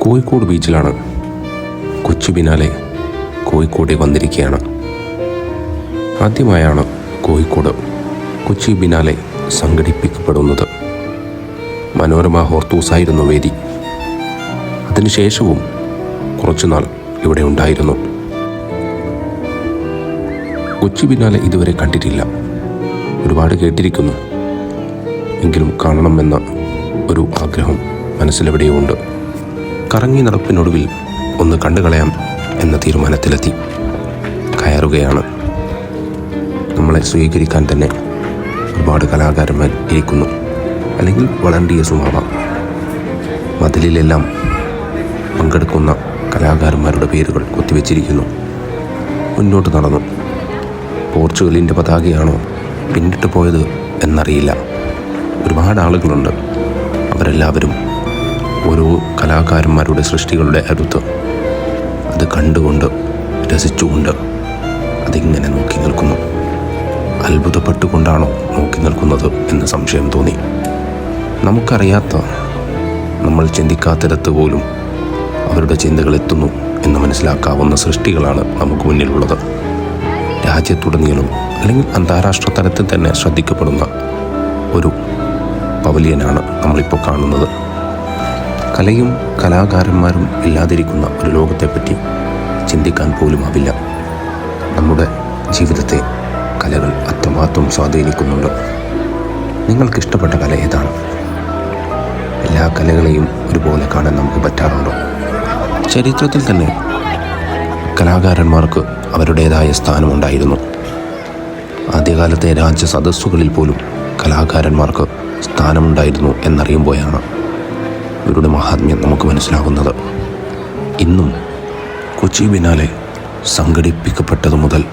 കോഴിക്കോട് ബീച്ചിലാണ്. കൊച്ചു പിന്നാലെ കോഴിക്കോടെ വന്നിരിക്കുകയാണ്. ആദ്യമായാണ് കോഴിക്കോട് കൊച്ചി ബിനാലെ സംഘടിപ്പിക്കപ്പെടുന്നത്. മനോരമ ഹോർത്തൂസായിരുന്നു വേദി. അതിനുശേഷവും കുറച്ചുനാൾ ഇവിടെ ഉണ്ടായിരുന്നു. കൊച്ചി ബിനാലെ ഇതുവരെ കണ്ടിട്ടില്ല. ഒരുപാട് കേട്ടിരിക്കുന്നു. എങ്കിലും കാണണമെന്ന ഒരു ആഗ്രഹം മനസ്സിലെവിടെയോ ഉണ്ട്. കറങ്ങി നടപ്പിനൊടുവിൽ ഒന്ന് കണ്ടുകളയാം എന്ന തീരുമാനത്തിലെത്തി. കയറുകയാണ്. നമ്മളെ സ്വീകരിക്കാൻ തന്നെ ഒരുപാട് കലാകാരന്മാർ ഇരിക്കുന്നു. അല്ലെങ്കിൽ വളണ്ടിയേഴ്സുമാവാം. മതിലിലെല്ലാം പങ്കെടുക്കുന്ന കലാകാരന്മാരുടെ പേരുകൾ കൊത്തിവെച്ചിരിക്കുന്നു. മുന്നോട്ട് നടന്നു. പോർച്ചുഗലിന്റെ പതാകയാണോ പിന്നിട്ട് പോയത് എന്നറിയില്ല. ഒരുപാട് ആളുകളുണ്ട്. അവരെല്ലാവരും ഓരോ കലാകാരന്മാരുടെ സൃഷ്ടികളുടെ അടുത്ത് അത് കണ്ടുകൊണ്ട് രസിച്ചുകൊണ്ട് അതിങ്ങനെ നോക്കി നിൽക്കുന്നു. അത്ഭുതപ്പെട്ടുകൊണ്ടാണോ നോക്കി നിൽക്കുന്നത് എന്ന് സംശയം തോന്നി. നമുക്കറിയാത്ത നമ്മൾ ചിന്തിക്കാത്തിടത്ത് പോലും അവരുടെ ചിന്തകൾ എത്തുന്നു എന്ന് മനസ്സിലാക്കാവുന്ന സൃഷ്ടികളാണ് നമുക്ക് മുന്നിലുള്ളത്. രാജ്യത്തുടനീളം അല്ലെങ്കിൽ അന്താരാഷ്ട്ര തലത്തിൽ തന്നെ ശ്രദ്ധിക്കപ്പെടുന്ന ഒരു പവലിയനാണ് നമ്മളിപ്പോൾ കാണുന്നത്. കലയും കലാകാരന്മാരും ഇല്ലാതിരിക്കുന്ന ഒരു ലോകത്തെപ്പറ്റി ചിന്തിക്കാൻ പോലും ആവില്ല നമ്മുടെ ജീവിതത്തെ കലകൾ അത്രമാത്രം സ്വാധീനിക്കുന്നുണ്ട്. നിങ്ങൾക്കിഷ്ടപ്പെട്ട കല ഏതാണ്? എല്ലാ കലകളെയും ഒരുപോലെ കാണാൻ നമുക്ക് പറ്റാറുണ്ടോ? ചരിത്രത്തിൽ തന്നെ കലാകാരന്മാർക്ക് അവരുടേതായ സ്ഥാനമുണ്ടായിരുന്നു. ആദ്യകാലത്തെ രാജ്യ സദസ്സുകളിൽ പോലും കലാകാരന്മാർക്ക് സ്ഥാനമുണ്ടായിരുന്നു എന്നറിയുമ്പോഴാണ് ഇവരുടെ മഹാത്മ്യം നമുക്ക് മനസ്സിലാകുന്നത്. ഇന്നും കൊച്ചി ബിനാലെ സംഘടിപ്പിക്കപ്പെട്ടതു മുതൽ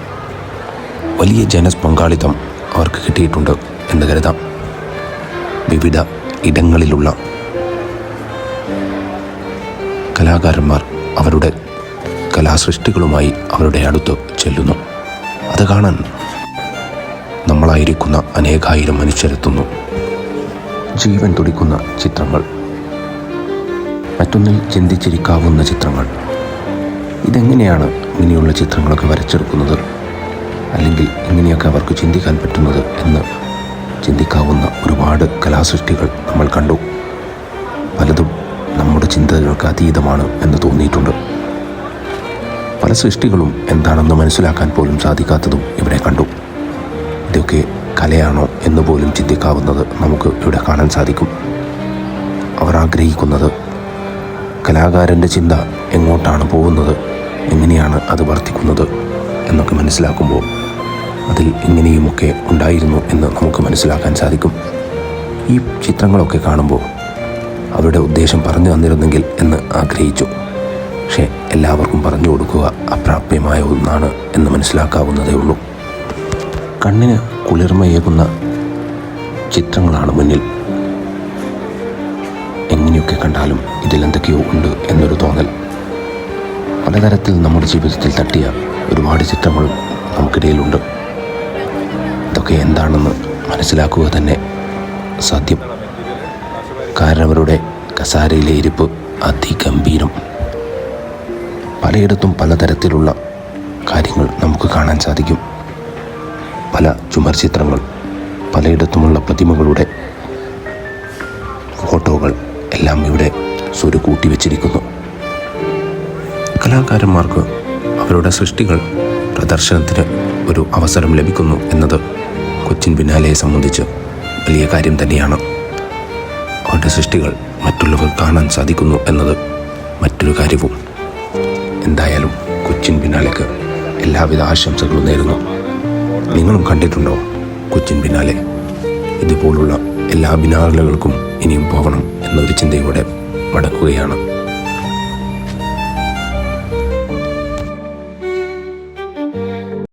വലിയ ജനപങ്കാളിത്തം അവർക്ക് കിട്ടിയിട്ടുണ്ട് എന്ന് കരുതാം. വിവിധ ഇടങ്ങളിലുള്ള കലാകാരന്മാർ അവരുടെ കലാസൃഷ്ടികളുമായി അവരുടെ അടുത്ത് ചെല്ലുന്നു. അത് കാണാൻ നമ്മളായിരിക്കുന്ന അനേകായിരം മനുഷ്യരെത്തുന്നു. ജീവൻ തുടിക്കുന്ന ചിത്രങ്ങൾ മറ്റൊന്നിൽ ചിന്തിച്ചിരിക്കാവുന്ന ചിത്രങ്ങൾ. ഇതെങ്ങനെയാണ് ഇങ്ങനെയുള്ള ചിത്രങ്ങളൊക്കെ വരച്ചെടുക്കുന്നത്? അല്ലെങ്കിൽ ഇങ്ങനെയൊക്കെ അവർക്ക് ചിന്തിക്കാൻ പറ്റുന്നത് എന്ന് ചിന്തിക്കാവുന്ന ഒരുപാട് കലാസൃഷ്ടികൾ നമ്മൾ കണ്ടു. പലതും നമ്മുടെ ചിന്തകൾക്ക് അതീതമാണ് എന്ന് തോന്നിയിട്ടുണ്ട്. പല സൃഷ്ടികളും എന്താണെന്ന് മനസ്സിലാക്കാൻ പോലും സാധിക്കാത്തതും ഇവിടെ കണ്ടു. ഇതൊക്കെ കലയാണോ എന്ന് പോലും ചിന്തിക്കാവുന്നത് നമുക്ക് ഇവിടെ കാണാൻ സാധിക്കും. അവർ ആഗ്രഹിക്കുന്നത് കലാകാരന്റെ ചിന്ത എങ്ങോട്ടാണ് പോകുന്നത്? എങ്ങനെയാണ് അത് വർദ്ധിക്കുന്നത് എന്നൊക്കെ മനസ്സിലാക്കുമ്പോൾ അതിൽ ഇങ്ങനെയുമൊക്കെ ഉണ്ടായിരുന്നു എന്ന് നമുക്ക് മനസ്സിലാക്കാൻ സാധിക്കും. ഈ ചിത്രങ്ങളൊക്കെ കാണുമ്പോൾ അവരുടെ ഉദ്ദേശം പറഞ്ഞു തന്നിരുന്നെങ്കിൽ എന്ന് ആഗ്രഹിച്ചു. പക്ഷേ എല്ലാവർക്കും പറഞ്ഞു കൊടുക്കുക അപ്രാപ്യമായ ഒന്നാണ് എന്ന് മനസ്സിലാക്കാവുന്നതേ ഉള്ളൂ. കണ്ണിന് കുളിർമയേകുന്ന ചിത്രങ്ങളാണ് മുന്നിൽ. എങ്ങനെയൊക്കെ കണ്ടാലും ഇതിലെന്തൊക്കെയോ ഉണ്ട് എന്നൊരു തോന്നൽ. പലതരത്തിൽ നമ്മുടെ ജീവിതത്തിൽ തട്ടിയ ഒരുപാട് ചിത്രങ്ങൾ നമുക്കിടയിലുണ്ട്. ഇതൊക്കെ എന്താണെന്ന് മനസ്സിലാക്കുക തന്നെ സാധ്യം. കാരണം അവരുടെ കസാരയിലെ ഇരിപ്പ് അതിഗംഭീരം. പലയിടത്തും പലതരത്തിലുള്ള കാര്യങ്ങൾ നമുക്ക് കാണാൻ സാധിക്കും. പല ചുമർ ചിത്രങ്ങൾ പലയിടത്തുമുള്ള പ്രതിമകളുടെ എല്ലാം ഇവിടെ സ്വരുക്കൂട്ടി വെച്ചിരിക്കുന്നു. കലാകാരന്മാർക്ക് അവരുടെ സൃഷ്ടികൾ പ്രദർശനത്തിന് ഒരു അവസരം ലഭിക്കുന്നു എന്നത് കൊച്ചിൻ ബിനാലയെ സംബന്ധിച്ച് വലിയ കാര്യം തന്നെയാണ്. അവരുടെ സൃഷ്ടികൾ മറ്റുള്ളവർ കാണാൻ സാധിക്കുന്നു എന്നത് മറ്റൊരു കാര്യവും. എന്തായാലും കൊച്ചിൻ ബിനാലയ്ക്ക് എല്ലാവിധ ആശംസകളും നേരുന്നു. നിങ്ങളും കണ്ടിട്ടുണ്ടോ കൊച്ചിൻ ബിനാലെ ഇതുപോലുള്ള എല്ലാ ബിനാലകൾക്കും ഇനിയും പോകണം മടക്കുകയാണ്